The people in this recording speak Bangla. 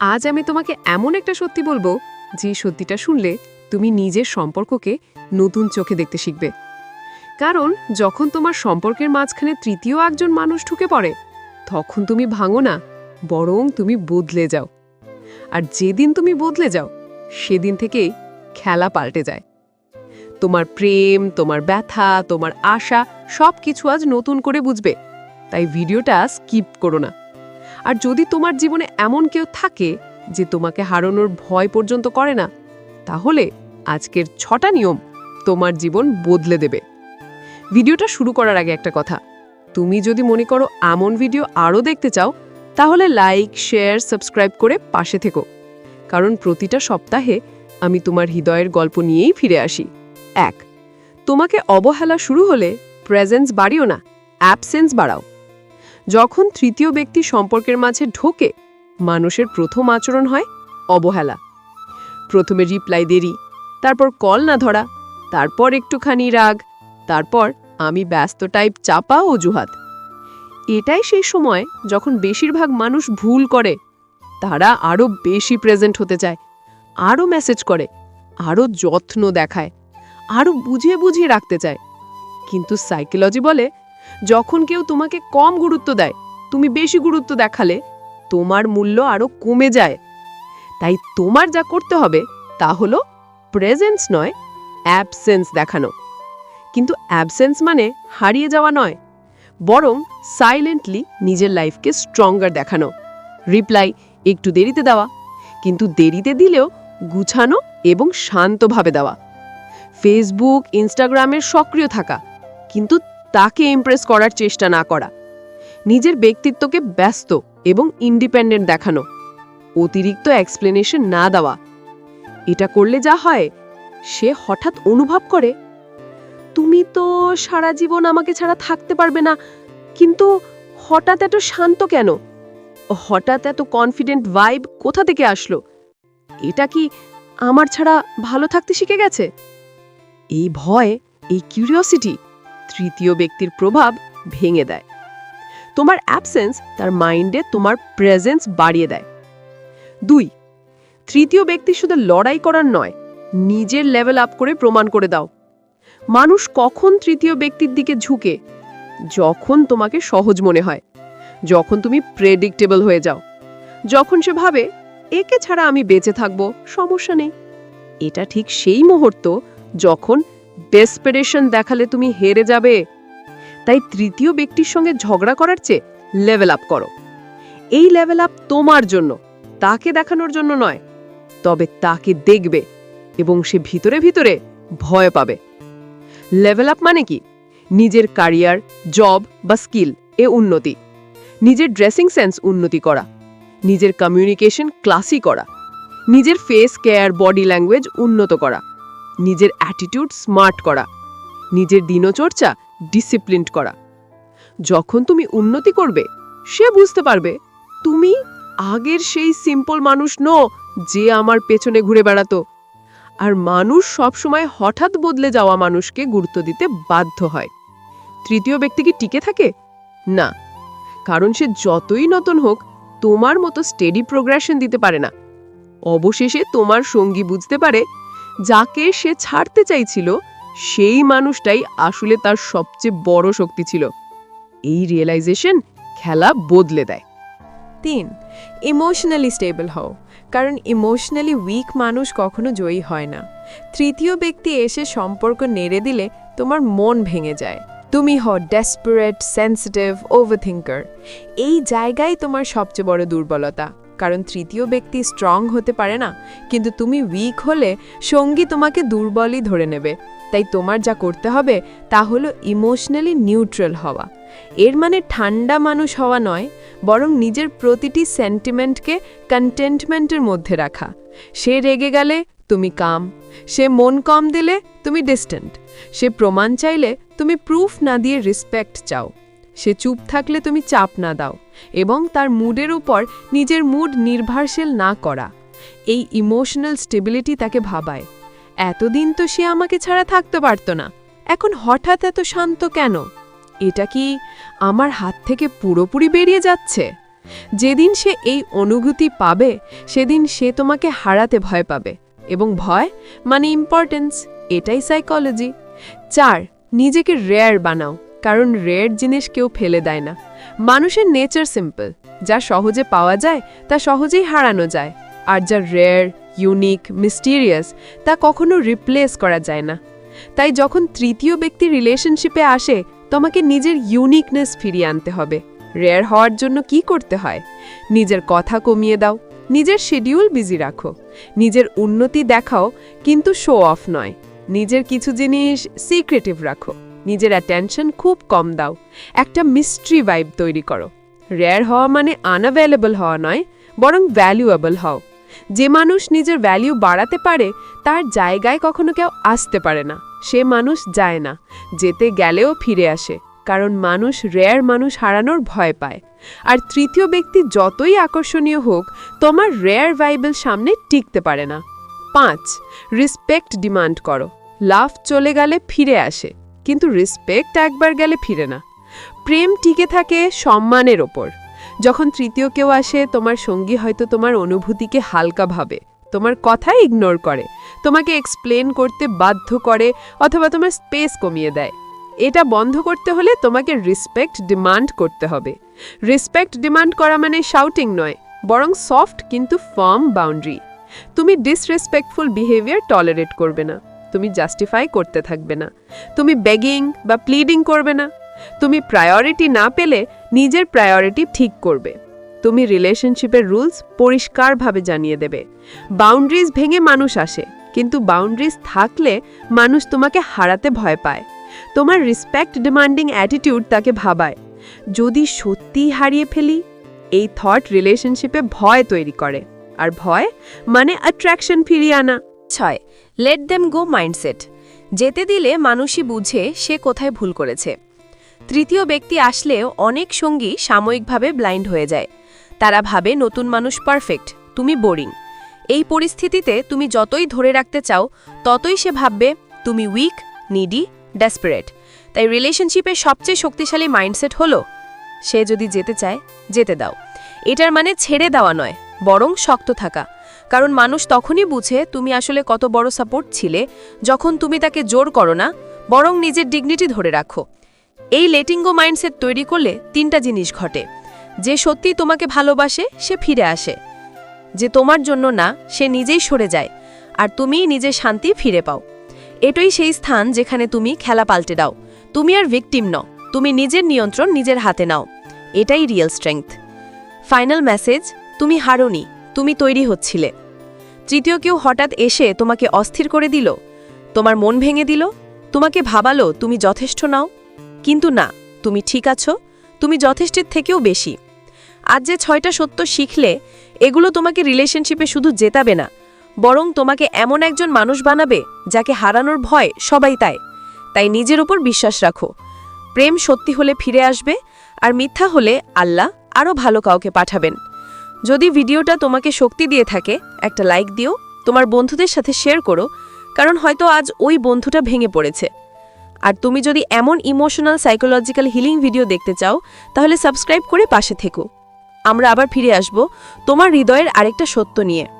আজ আমি তোমাকে এমন একটা সত্যি বলব, যে সত্যিটা শুনলে তুমি নিজের সম্পর্ককে নতুন চোখে দেখতে শিখবে। কারণ যখন তোমার সম্পর্কের মাঝখানে তৃতীয় একজন মানুষ ঢুকে পড়ে, তখন তুমি ভাঙো না, বরং তুমি বদলে যাও। আর যেদিন তুমি বদলে যাও, সেদিন থেকে খেলা পাল্টে যায়। তোমার প্রেম, তোমার ব্যথা, তোমার আশা সব কিছু আজ নতুন করে বুঝবে। তাই ভিডিওটা স্কিপ করো না। আর যদি তোমার জীবনে এমন কেউ থাকে যে তোমাকে হারানোর ভয় পর্যন্ত করে না, তাহলে আজকের ছটা নিয়ম তোমার জীবন বদলে দেবে। ভিডিওটা শুরু করার আগে একটা কথা। তুমি যদি মনে করো এমন ভিডিও আরও দেখতে চাও, তাহলে লাইক, শেয়ার, সাবস্ক্রাইব করে পাশে থেকো। কারণ প্রতিটা সপ্তাহে আমি তোমার হৃদয়ের গল্প নিয়েই ফিরে আসি। এক, তোমাকে অবহেলা শুরু হলে প্রেজেন্স বাড়িও না অ্যাবসেন্স বাড়াও। যখন তৃতীয় ব্যক্তি সম্পর্কের মাঝে ঢোকে, মানুষের প্রথম আচরণ হয় অবহেলা। প্রথমে রিপ্লাই দেরি, তারপর কল না ধরা, তারপর একটুখানি রাগ, তারপর আমি ব্যস্ত টাইপ চাপা অজুহাত। এটাই সেই সময় যখন বেশিরভাগ মানুষ ভুল করে, তারা আরও বেশি প্রেজেন্ট হতে চায় আরও মেসেজ করে আরও যত্ন দেখায় আরও বুঝিয়ে বুঝিয়ে রাখতে চায়। কিন্তু সাইকোলজি বলে যখন কেউ তোমাকে কম গুরুত্ব দেয়, তুমি বেশি গুরুত্ব দেখালে তোমার মূল্য আরও কমে যায়। তাই তোমার যা করতে হবে তা হলো প্রেজেন্স নয় অ্যাবসেন্স দেখানো। কিন্তু অ্যাবসেন্স মানে হারিয়ে যাওয়া নয়, বরং সাইলেন্টলি নিজের লাইফকে স্ট্রঙ্গার দেখানো। রিপ্লাই একটু দেরিতে দেওয়া, কিন্তু দেরিতে দিলেও গুছানো এবং শান্তভাবে দেওয়া। ফেসবুক ইনস্টাগ্রামের সক্রিয় থাকা, কিন্তু তাকে ইমপ্রেস করার চেষ্টা না করা। নিজের ব্যক্তিত্বকে ব্যস্ত এবং ইন্ডিপেন্ডেন্ট দেখানো। অতিরিক্ত এক্সপ্লেনেশন না দেওয়া। এটা করলে যা হয়, সে হঠাৎ অনুভব করে, তুমি তো সারা জীবন আমাকে ছাড়া থাকতে পারবে না, কিন্তু হঠাৎ এত শান্ত কেন? হঠাৎ এত কনফিডেন্ট ভাইব কোথা থেকে আসলো? এটা কি আমার ছাড়া ভালো থাকতে শিখে গেছে? এই ভয়, এই কিউরিওসিটি তৃতীয় ব্যক্তির প্রভাব ভেঙে দেয়। তোমার অ্যাবসেন্স তার মাইন্ডে তোমার প্রেজেন্স বাড়িয়ে দেয়। দুই, তৃতীয় ব্যক্তি শুধু লড়াই করার নয়, নিজের লেভেল আপ করে প্রমাণ করে দাও। মানুষ কখন তৃতীয় ব্যক্তির দিকে ঝুঁকে? যখন তোমাকে সহজ মনে হয়, যখন তুমি প্রেডিক্টেবল হয়ে যাও, যখন সে ভাবে, একে ছাড়া আমি বেঁচে থাকব, সমস্যা নেই। এটা ঠিক সেই মুহূর্ত যখন ডেসপারেশন দেখালে তুমি হেরে যাবে। তাই তৃতীয় ব্যক্তির সঙ্গে ঝগড়া করার চেয়ে লেভেল আপ করো। এই লেভেল আপ তোমার জন্য, তাকে দেখানোর জন্য নয়, তবে তাকে দেখবে এবং সে ভিতরে ভিতরে ভয় পাবে। লেভেল আপ মানে কি? নিজের ক্যারিয়ার জব বা স্কিল এ উন্নতি, নিজের ড্রেসিং সেন্স উন্নতি করা, নিজের কমিউনিকেশন ক্লাসি করা, নিজের ফেস কেয়ার বডি ল্যাঙ্গুয়েজ উন্নত করা। নিজের অ্যাটিটিউড স্মার্ট করা, নিজের দিনচর্চা ডিসিপ্লিনড করা। যখন তুমি উন্নতি করবে, সে বুঝতে পারবে, তুমি আগের সেই সিম্পল মানুষ নো যে আমার পেছনে ঘুরে বেড়াতো। আর মানুষ সবসময় হঠাৎ বদলে যাওয়া মানুষকে গুরুত্ব দিতে বাধ্য হয়। তৃতীয় ব্যক্তি কি টিকে থাকে? না। কারণ সে যতই নতুন হোক, তোমার মতো স্টেডি প্রোগ্রেশন দিতে পারে না। অবশেষে তোমার সঙ্গী বুঝতে পারে যাকে সে ছাড়তে চাইছিল, সেই মানুষটাই আসলে তার সবচেয়ে বড় শক্তি ছিল। এই রিয়েলাইজেশন খেলা বদলে দেয়। তিন ইমোশনালি স্টেবল হও, কারণ ইমোশনালি উইক মানুষ কখনো জয়ী হয় না। তৃতীয় ব্যক্তি এসে সম্পর্ক নেড়ে দিলে তোমার মন ভেঙে যায়। তুমি হও ডেসপারেট সেন্সিটিভ ওভারথিঙ্কার এই জায়গায় তোমার সবচেয়ে বড় দুর্বলতা। কারণ তৃতীয় ব্যক্তি স্ট্রং হতে পারে না, কিন্তু তুমি উইক হলে সঙ্গী তোমাকে দুর্বলই ধরে নেবে। তাই তোমার যা করতে হবে তা হলো ইমোশনালি নিউট্রাল হওয়া। এর মানে ঠান্ডা মানুষ হওয়া নয়, বরং নিজের প্রতিটি সেন্টিমেন্টকে কন্টেন্টমেন্টের মধ্যে রাখা। সে রেগে গেলে তুমি কাম সে মন কম দিলে তুমি ডিস্টেন্ট সে প্রমাণ চাইলে তুমি প্রুফ না দিয়ে রেসপেক্ট চাও। সে চুপ থাকলে তুমি চাপ না দাও এবং তার মুডের উপর নিজের মুড নির্ভরশীল না করা। এই ইমোশনাল স্টেবিলিটি তাকে ভাবায়। এতদিন তো সে আমাকে ছাড়া থাকতে পারত না। এখন হঠাৎ এত শান্ত কেন? এটা কি আমার হাত থেকে পুরোপুরি বেরিয়ে যাচ্ছে? যেদিন সে এই অনুভূতি পাবে, সেদিন সে তোমাকে হারাতে ভয় পাবে। এবং ভয় মানে ইম্পর্টেন্স এটাই সাইকোলজি চার, নিজেকে রেয়ার বানাও। কারণ রেয়ার জিনিস কেউ ফেলে দেয় না। মানুষের নেচার সিম্পল, যা সহজে পাওয়া যায়, তা সহজেই হারানো যায়। আর যা রেয়ার, ইউনিক, মিস্টিরিয়াস, তা কখনো রিপ্লেস করা যায় না। তাই যখন তৃতীয় ব্যক্তি রিলেশনশিপে আসে, তোমাকে নিজের ইউনিকনেস ফিরিয়ে আনতে হবে। রেয়ার হওয়ার জন্য কি করতে হয়? নিজের কথা কমিয়ে দাও, নিজের শিডিউল বিজি রাখো, নিজের উন্নতি দেখাও, কিন্তু শো অফ নয়। নিজের কিছু জিনিস সিক্রেটিভ রাখো। নিজের অ্যাটেনশন খুব কম দাও। একটা মিস্ট্রি ভাইব তৈরি করো। রেয়ার হওয়া মানে আনঅ্যাভেলেবল হওয়া নয়, বরং ভ্যালুয়েবল হও। যে মানুষ নিজের ভ্যালিউ বাড়াতে পারে, তার জায়গায় কখনো কেউ আসতে পারে না। সে মানুষ যায় না, যেতে গেলেও ফিরে আসে, কারণ মানুষ রেয়ার মানুষ হারানোর ভয় পায়। আর তৃতীয় ব্যক্তি যতই আকর্ষণীয় হোক, তোমার রেয়ার ভাইবেল সামনে টিকতে পারে না। পাঁচ রেসপেক্ট ডিমান্ড করো। লাভ চলে গেলে ফিরে আসে। কিন্তু রেসপেক্ট একবার গেলে ফিরে না। প্রেম টিকে থাকে সম্মানের ওপর। যখন তৃতীয় কেউ আসে, তোমার সঙ্গী হয়তো তোমার অনুভূতিকে হালকা ভাবে, তোমার কথা ইগনোর করে, তোমাকে এক্সপ্লেন করতে বাধ্য করে অথবা তোমার স্পেস কমিয়ে দেয়। এটা বন্ধ করতে হলে তোমাকে রেসপেক্ট ডিমান্ড করতে হবে। রেসপেক্ট ডিমান্ড করা মানে শাউটিং নয়, বরং সফট কিন্তু ফার্ম বাউন্ডারি তুমি ডিসরেসপেক্টফুল বিহেভিয়ার টলারেট করবে না। তুমি জাস্টিফাই করতে থাকবে না। তুমি বেগিং বা প্লিডিং করবে না। তুমি প্রায়োরিটি না পেলে নিজের প্রায়োরিটি ঠিক করবে। তুমি রিলেশনশিপের রুলস পরিষ্কারভাবে জানিয়ে দেবে। বাউন্ডারিজ ভেঙে মানুষ আসে, কিন্তু বাউন্ডারিজ থাকলে মানুষ তোমাকে হারাতে ভয় পায়। তোমার রেসপেক্ট ডিমান্ডিং অ্যাটিটিউড তাকে ভাবায়। যদি সত্যিই হারিয়ে ফেলি, এই থট রিলেশনশিপে ভয় তৈরি করে। আর ভয় মানে অ্যাট্রাকশন ফিরিয়ে আনা। ছয় লেট দেম গো মাইন্ডসেট যেতে দিলে মানুষই বুঝে সে কোথায় ভুল করেছে। তৃতীয় ব্যক্তি আসলেও অনেক সঙ্গী সাময়িকভাবে ব্লাইন্ড হয়ে যায়। তারা ভাবে, নতুন মানুষ পারফেক্ট, তুমি বোরিং। এই পরিস্থিতিতে তুমি যতই ধরে রাখতে চাও, ততই সে ভাববে, তুমি উইক নিডি ডেসপারেট তাই রিলেশনশিপের সবচেয়ে শক্তিশালী মাইন্ডসেট হলো, সে যদি যেতে চায়, যেতে দাও। এটার মানে ছেড়ে দেওয়া নয়, বরং শক্ত থাকা। কারণ মানুষ তখনই বুঝে তুমি আসলে কত বড় সাপোর্ট ছিলে যখন তুমি তাকে জোর করো না, বরং নিজের ডিগনিটি ধরে রাখো। এই লেটিঙ্গো মাইন্ডসেট তৈরি করলে তিনটা জিনিস ঘটে। যে সত্যি তোমাকে ভালোবাসে, সে ফিরে আসে। যে তোমার জন্য না, সে নিজেই সরে যায়, আর তুমি নিজের শান্তি ফিরে পাও। এটাই সেই স্থান যেখানে তুমি খেলা পাল্টে দাও। তুমি আর ভিকটিম নও, তুমি নিজের নিয়ন্ত্রণ নিজের হাতে নাও। এটাই রিয়েল স্ট্রেংথ ফাইনাল মেসেজ তুমি হারোনি। তুমি তৈরি হচ্ছিলে। তৃতীয় কেউ হঠাৎ এসে তোমাকে অস্থির করে দিল, তোমার মন ভেঙে দিল, তোমাকে ভাবালো তুমি যথেষ্ট নাও। কিন্তু না, তুমি ঠিক আছো, তুমি যথেষ্টের থেকেও বেশি। আজ যে ছয়টা সত্য শিখলে, এগুলো তোমাকে রিলেশনশিপে শুধু জেতাবে না, বরং তোমাকে এমন একজন মানুষ বানাবে যাকে হারানোর ভয় সবাই তাই তাই নিজের ওপর বিশ্বাস রাখো। প্রেম সত্যি হলে ফিরে আসবে, আর মিথ্যা হলে আল্লাহ আরও ভালো কাউকে পাঠাবেন। যদি ভিডিওটা তোমাকে শক্তি দিয়ে থাকে, একটা লাইক দিও, তোমার বন্ধুদের সাথে শেয়ার করো, কারণ হয়তো আজ ওই বন্ধুটা ভেঙে পড়েছে। আর তুমি যদি এমন ইমোশনাল সাইকোলজিক্যাল হিলিং ভিডিও দেখতে চাও, তাহলে সাবস্ক্রাইব করে পাশে থেকো। আমরা আবার ফিরে আসব তোমার হৃদয়ের আরেকটা সত্য নিয়ে।